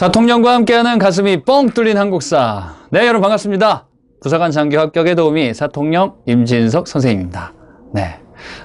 사통령과 함께하는 가슴이 뻥 뚫린 한국사. 네, 여러분 반갑습니다. 부사관 장교 합격의 도우미 사통령 임진석 선생님입니다. 네.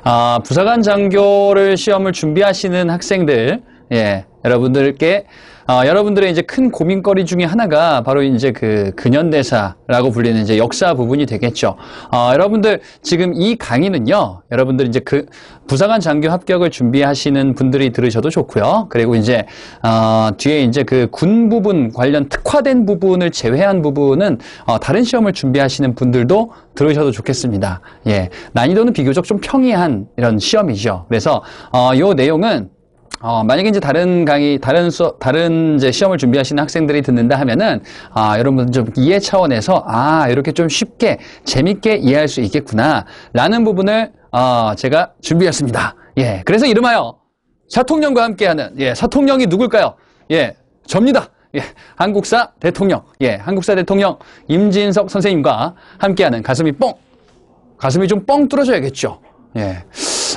아, 부사관 장교를 시험을 준비하시는 학생들, 예, 여러분들께 어, 여러분들의 이제 큰 고민거리 중에 하나가 바로 이제 그 근현대사라고 불리는 이제 역사 부분이 되겠죠. 어, 여러분들 지금 이 강의는요, 여러분들 이제 그 부사관 장교 합격을 준비하시는 분들이 들으셔도 좋고요. 그리고 이제 어, 뒤에 이제 그 군 부분 관련 특화된 부분을 제외한 부분은 어, 다른 시험을 준비하시는 분들도 들으셔도 좋겠습니다. 예, 난이도는 비교적 좀 평이한 이런 시험이죠. 그래서 어, 요 내용은 어, 만약에 이제 다른 강의, 다른 수, 다른 이제 시험을 준비하시는 학생들이 듣는다 하면은, 아, 여러분 좀 이해 차원에서, 아, 이렇게 좀 쉽게, 재밌게 이해할 수 있겠구나, 라는 부분을, 어, 제가 준비했습니다. 예. 그래서 이름하여, 사통령과 함께하는, 예, 사통령이 누굴까요? 예, 접니다. 예, 한국사 대통령, 예, 한국사 대통령 임진석 선생님과 함께하는 가슴이 뻥, 가슴이 좀 뻥 뚫어져야겠죠. 예.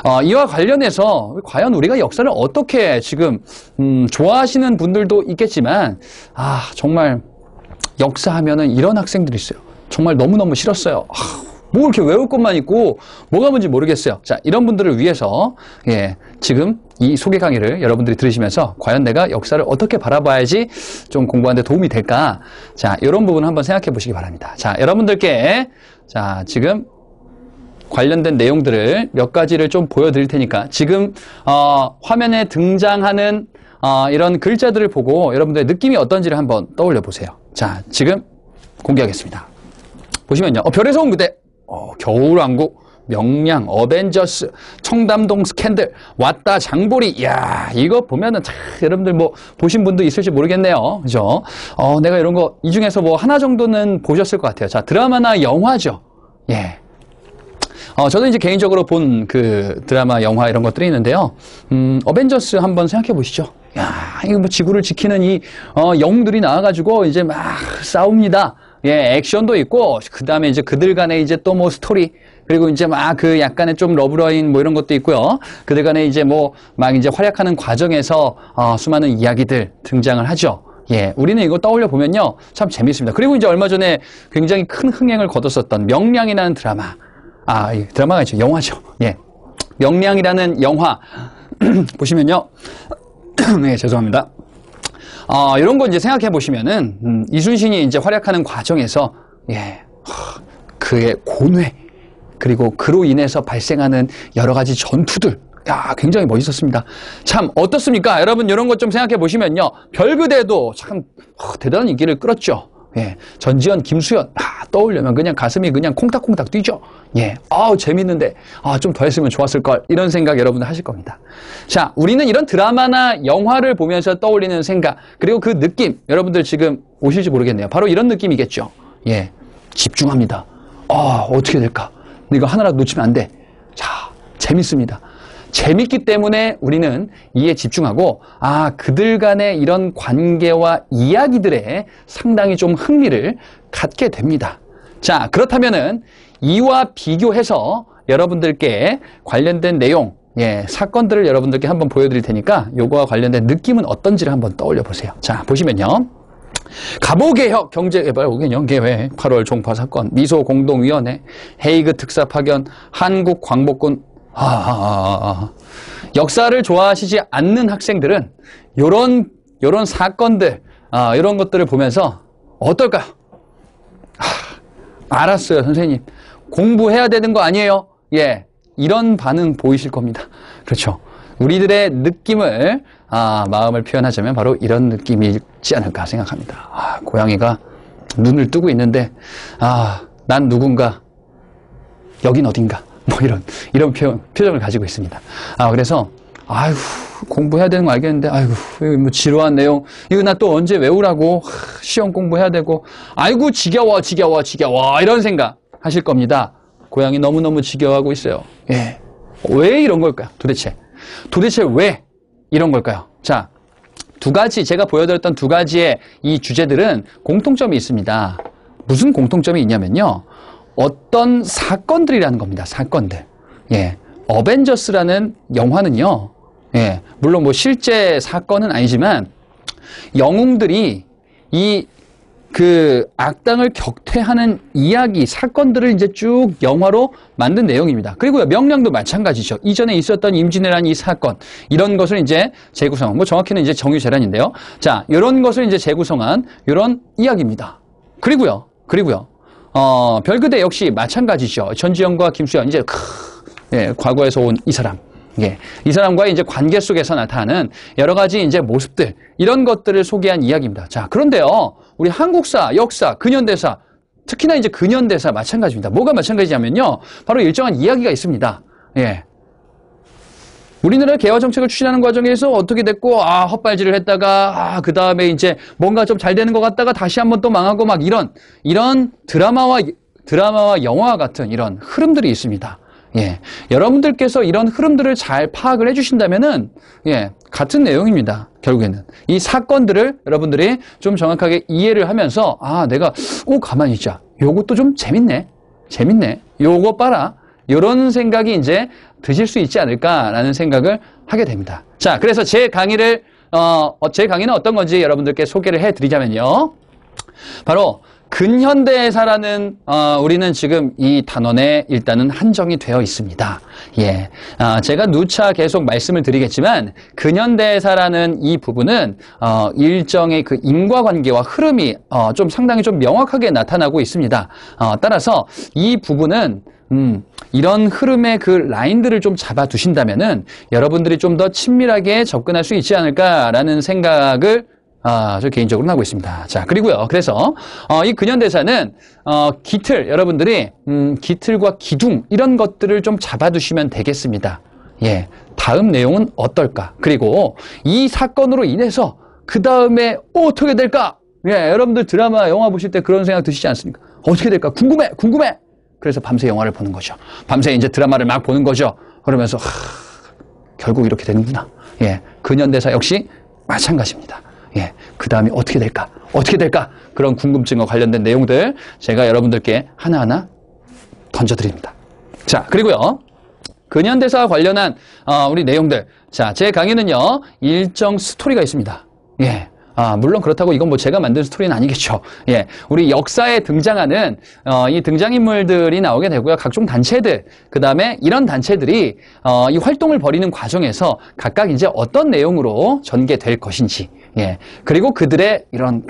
어, 이와 관련해서 과연 우리가 역사를 어떻게 지금 음, 좋아하시는 분들도 있겠지만 아 정말 역사하면은 이런 학생들이 있어요. 정말 너무너무 싫었어요. 아, 뭐 이렇게 외울 것만 있고 뭐가 뭔지 모르겠어요. 자 이런 분들을 위해서 예, 지금 이 소개 강의를 여러분들이 들으시면서 과연 내가 역사를 어떻게 바라봐야지 좀 공부하는데 도움이 될까? 자 이런 부분 한번 생각해 보시기 바랍니다. 자 여러분들께 자 지금 관련된 내용들을 몇 가지를 좀 보여드릴 테니까 지금 어, 화면에 등장하는 어, 이런 글자들을 보고 여러분들의 느낌이 어떤지를 한번 떠올려 보세요. 자, 지금 공개하겠습니다. 보시면요. 어, 별에서 온 그대, 어, 겨울왕국, 명량, 어벤져스, 청담동 스캔들, 왔다 장보리. 야 이거 보면은 참 여러분들 뭐 보신 분도 있을지 모르겠네요. 그죠? 어, 내가 이런 거 이 중에서 뭐 하나 정도는 보셨을 것 같아요. 자, 드라마나 영화죠. 예. 어, 저도 이제 개인적으로 본 그 드라마, 영화 이런 것들이 있는데요. 음, 어벤져스 한번 생각해 보시죠. 야, 이거 뭐 지구를 지키는 이, 어, 영웅들이 나와가지고 이제 막 싸웁니다. 예, 액션도 있고, 그 다음에 이제 그들 간에 이제 또 뭐 스토리, 그리고 이제 막 그 약간의 좀 러브라인 뭐 이런 것도 있고요. 그들 간에 이제 뭐 막 이제 활약하는 과정에서 어, 수많은 이야기들 등장을 하죠. 예, 우리는 이거 떠올려 보면요. 참 재밌습니다. 그리고 이제 얼마 전에 굉장히 큰 흥행을 거뒀었던 명량이라는 드라마. 아, 드라마가 있죠. 영화죠. 예. 명량이라는 영화 보시면요. 네, 죄송합니다. 어, 이런 거 이제 생각해 보시면은 음, 이순신이 이제 활약하는 과정에서 예, 그의 고뇌 그리고 그로 인해서 발생하는 여러 가지 전투들 야, 굉장히 멋있었습니다. 참 어떻습니까? 여러분 이런 것 좀 생각해 보시면요. 별그대도 참 어, 대단한 인기를 끌었죠. 예, 전지현, 김수현 아, 떠올려면 그냥 가슴이 그냥 콩닥콩닥 뛰죠. 예, 아우 재밌는데 아, 좀 더 했으면 좋았을 걸 이런 생각 여러분들 하실 겁니다. 자, 우리는 이런 드라마나 영화를 보면서 떠올리는 생각 그리고 그 느낌 여러분들 지금 오실지 모르겠네요. 바로 이런 느낌이겠죠. 예, 집중합니다. 아, 어떻게 될까? 이거 하나라도 놓치면 안 돼. 자, 재밌습니다. 재밌기 때문에 우리는 이에 집중하고 아 그들 간의 이런 관계와 이야기들에 상당히 좀 흥미를 갖게 됩니다. 자 그렇다면은 이와 비교해서 여러분들께 관련된 내용 예, 사건들을 여러분들께 한번 보여드릴 테니까 요거와 관련된 느낌은 어떤지를 한번 떠올려 보세요. 자 보시면요. 갑오개혁 경제개발 개혁계획 8월 종파 사건 미소 공동위원회 헤이그 특사 파견 한국 광복군 아, 아, 아, 아, 역사를 좋아하시지 않는 학생들은 요런 요런 사건들 아, 이런 것들을 보면서 어떨까요? 아, 알았어요, 선생님. 공부해야 되는 거 아니에요? 예. 이런 반응 보이실 겁니다. 그렇죠. 우리들의 느낌을 아, 마음을 표현하자면 바로 이런 느낌이지 않을까 생각합니다. 아, 고양이가 눈을 뜨고 있는데 아, 난 누군가 여긴 어딘가 뭐 이런 이런 표현 표정을 가지고 있습니다. 아 그래서 아유 공부해야 되는 거 알겠는데 아이고 뭐 지루한 내용 이거 나 또 언제 외우라고 시험 공부해야 되고 아이고 지겨워 지겨워 지겨워 이런 생각 하실 겁니다. 고양이 너무너무 지겨워하고 있어요. 예. 왜 이런 걸까요? 도대체 도대체 왜 이런 걸까요? 자, 두 가지 제가 보여드렸던 두 가지의 이 주제들은 공통점이 있습니다. 무슨 공통점이 있냐면요. 어떤 사건들이라는 겁니다. 사건들. 예. 어벤져스라는 영화는요. 예. 물론 뭐 실제 사건은 아니지만 영웅들이 이 그 악당을 격퇴하는 이야기, 사건들을 이제 쭉 영화로 만든 내용입니다. 그리고요, 명량도 마찬가지죠. 이전에 있었던 임진왜란 이 사건, 이런 것을 이제 재구성, 뭐 정확히는 이제 정유재란인데요. 자, 이런 것을 이제 재구성한 이런 이야기입니다. 그리고요, 그리고요, 어, 별그대 역시 마찬가지죠. 전지현과 김수현, 이제, 크, 예, 과거에서 온 이 사람. 예, 이 사람과의 이제 관계 속에서 나타나는 여러 가지 이제 모습들 이런 것들을 소개한 이야기입니다. 자, 그런데요, 우리 한국사, 역사, 근현대사 특히나 이제 근현대사 마찬가지입니다. 뭐가 마찬가지냐면요, 바로 일정한 이야기가 있습니다. 예. 우리나라 개화 정책을 추진하는 과정에서 어떻게 됐고, 아, 헛발질을 했다가, 아, 그 다음에 이제 뭔가 좀 잘 되는 것 같다가 다시 한번 또 망하고 막 이런, 이런 드라마와, 드라마와 영화 같은 이런 흐름들이 있습니다. 예. 여러분들께서 이런 흐름들을 잘 파악을 해주신다면은, 예, 같은 내용입니다. 결국에는. 이 사건들을 여러분들이 좀 정확하게 이해를 하면서, 아, 내가, 오, 가만히 있자. 요것도 좀 재밌네. 재밌네. 요거 봐라. 요런 생각이 이제 드실 수 있지 않을까라는 생각을 하게 됩니다. 자, 그래서 제 강의를, 어, 제 강의는 어떤 건지 여러분들께 소개를 해 드리자면요. 바로, 근현대사라는 어, 우리는 지금 이 단원에 일단은 한정이 되어 있습니다. 예, 아, 제가 누차 계속 말씀을 드리겠지만 근현대사라는 이 부분은 어, 일정의 그 인과관계와 흐름이 어, 좀 상당히 좀 명확하게 나타나고 있습니다. 어, 따라서 이 부분은 음, 이런 흐름의 그 라인들을 좀 잡아두신다면은 여러분들이 좀 더 친밀하게 접근할 수 있지 않을까라는 생각을 아, 저 개인적으로 하고 있습니다. 자, 그리고요. 그래서 어, 이 근현대사는 어, 기틀 여러분들이 음, 기틀과 기둥 이런 것들을 좀 잡아두시면 되겠습니다. 예, 다음 내용은 어떨까? 그리고 이 사건으로 인해서 그 다음에 어떻게 될까? 예, 여러분들 드라마, 영화 보실 때 그런 생각 드시지 않습니까? 어떻게 될까? 궁금해, 궁금해. 그래서 밤새 영화를 보는 거죠. 밤새 이제 드라마를 막 보는 거죠. 그러면서 하, 결국 이렇게 되는구나. 예, 근현대사 역시 마찬가지입니다. 예, 그 다음에 어떻게 될까? 어떻게 될까? 그런 궁금증과 관련된 내용들 제가 여러분들께 하나하나 던져드립니다. 자, 그리고요. 근현대사와 관련한 어, 우리 내용들. 자, 제 강의는요. 일정 스토리가 있습니다. 예. 아, 물론 그렇다고 이건 뭐 제가 만든 스토리는 아니겠죠. 예. 우리 역사에 등장하는, 어, 이 등장인물들이 나오게 되고요. 각종 단체들, 그 다음에 이런 단체들이, 어, 이 활동을 벌이는 과정에서 각각 이제 어떤 내용으로 전개될 것인지, 예. 그리고 그들의 이런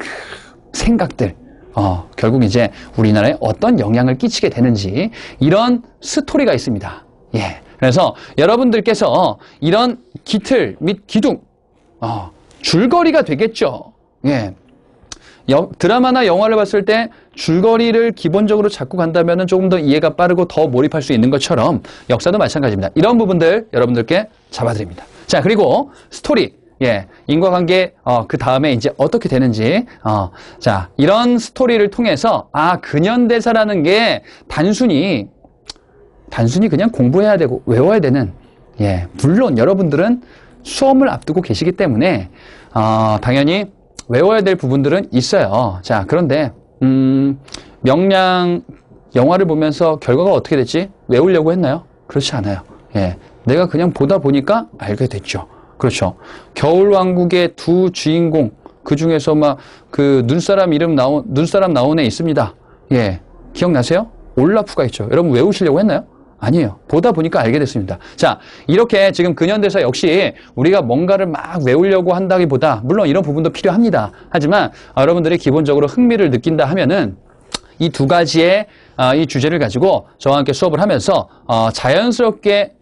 생각들, 어, 결국 이제 우리나라에 어떤 영향을 끼치게 되는지, 이런 스토리가 있습니다. 예. 그래서 여러분들께서 이런 기틀 및 기둥, 어, 줄거리가 되겠죠. 예. 여, 드라마나 영화를 봤을 때 줄거리를 기본적으로 잡고 간다면 조금 더 이해가 빠르고 더 몰입할 수 있는 것처럼 역사도 마찬가지입니다. 이런 부분들 여러분들께 잡아드립니다. 자, 그리고 스토리. 예, 인과관계, 어, 그 다음에 이제 어떻게 되는지, 어, 자, 이런 스토리를 통해서, 아, 근현대사라는 게 단순히, 단순히 그냥 공부해야 되고 외워야 되는, 예, 물론 여러분들은 수험을 앞두고 계시기 때문에 어, 당연히 외워야 될 부분들은 있어요. 자, 그런데 음, 명량 영화를 보면서 결과가 어떻게 됐지? 외우려고 했나요? 그렇지 않아요. 예, 내가 그냥 보다 보니까 알게 됐죠. 그렇죠. 겨울왕국의 두 주인공 그 중에서 막 그 눈사람 이름 나온 눈사람 나온 애 있습니다. 예, 기억나세요? 올라프가 있죠. 여러분 외우시려고 했나요? 아니에요. 보다 보니까 알게 됐습니다. 자, 이렇게 지금 근현대사 역시 우리가 뭔가를 막 외우려고 한다기보다 물론 이런 부분도 필요합니다. 하지만 여러분들이 기본적으로 흥미를 느낀다 하면은 이 두 가지의 어, 이 주제를 가지고 저와 함께 수업을 하면서 어, 자연스럽게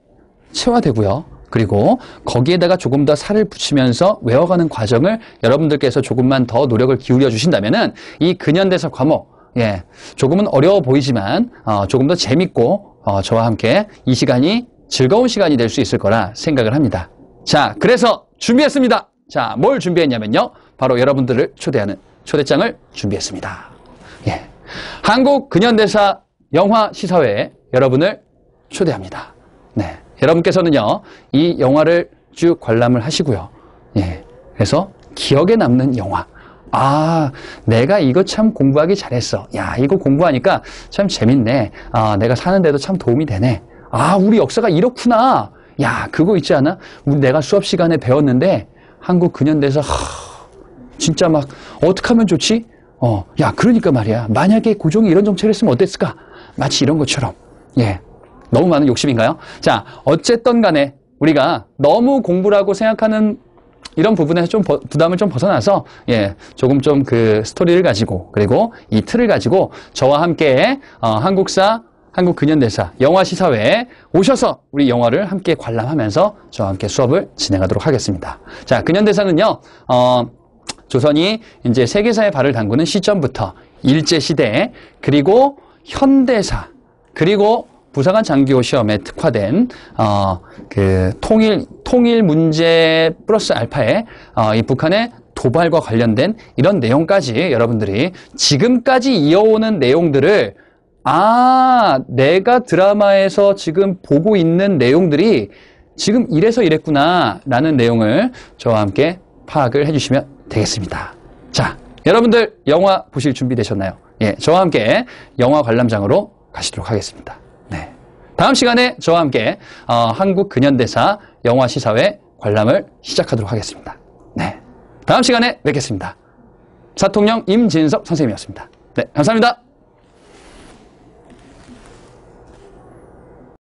체화되고요. 그리고 거기에다가 조금 더 살을 붙이면서 외워가는 과정을 여러분들께서 조금만 더 노력을 기울여 주신다면은 이 근현대사 과목 예, 조금은 어려워 보이지만 어, 조금 더 재밌고 어, 저와 함께 이 시간이 즐거운 시간이 될 수 있을 거라 생각을 합니다. 자, 그래서 준비했습니다. 자, 뭘 준비했냐면요. 바로 여러분들을 초대하는 초대장을 준비했습니다. 예. 한국 근현대사 영화 시사회에 여러분을 초대합니다. 네. 여러분께서는요, 이 영화를 쭉 관람을 하시고요. 예. 그래서 기억에 남는 영화. 아, 내가 이거 참 공부하기 잘했어. 야, 이거 공부하니까 참 재밌네. 아, 내가 사는데도 참 도움이 되네. 아, 우리 역사가 이렇구나. 야, 그거 있지 않아? 우리 내가 수업 시간에 배웠는데 한국 근현대사 하, 진짜 막 어떻게 하면 좋지? 어, 야, 그러니까 말이야. 만약에 고종이 이런 정책을 했으면 어땠을까? 마치 이런 것처럼. 예. 너무 많은 욕심인가요? 자, 어쨌든 간에 우리가 너무 공부라고 생각하는 이런 부분에서 좀 버- 부담을 좀 벗어나서 예 조금 좀 그 스토리를 가지고 그리고 이 틀을 가지고 저와 함께 어, 한국사 한국 근현대사 영화 시사회에 오셔서 우리 영화를 함께 관람하면서 저와 함께 수업을 진행하도록 하겠습니다. 자 근현대사는요 어, 조선이 이제 세계사에 발을 담그는 시점부터 일제 시대 그리고 현대사 그리고 부사관 장교 시험에 특화된 어, 그 통일 통일 문제 플러스 알파에 어, 이 북한의 도발과 관련된 이런 내용까지 여러분들이 지금까지 이어오는 내용들을 아 내가 드라마에서 지금 보고 있는 내용들이 지금 이래서 이랬구나 라는 내용을 저와 함께 파악을 해주시면 되겠습니다. 자, 여러분들 영화 보실 준비 되셨나요? 예, 저와 함께 영화 관람장으로 가시도록 하겠습니다. 네. 다음 시간에 저와 함께 어, 한국 근현대사 영화 시사회 관람을 시작하도록 하겠습니다. 네. 다음 시간에 뵙겠습니다. 사통령 임진석 선생님이었습니다. 네, 감사합니다.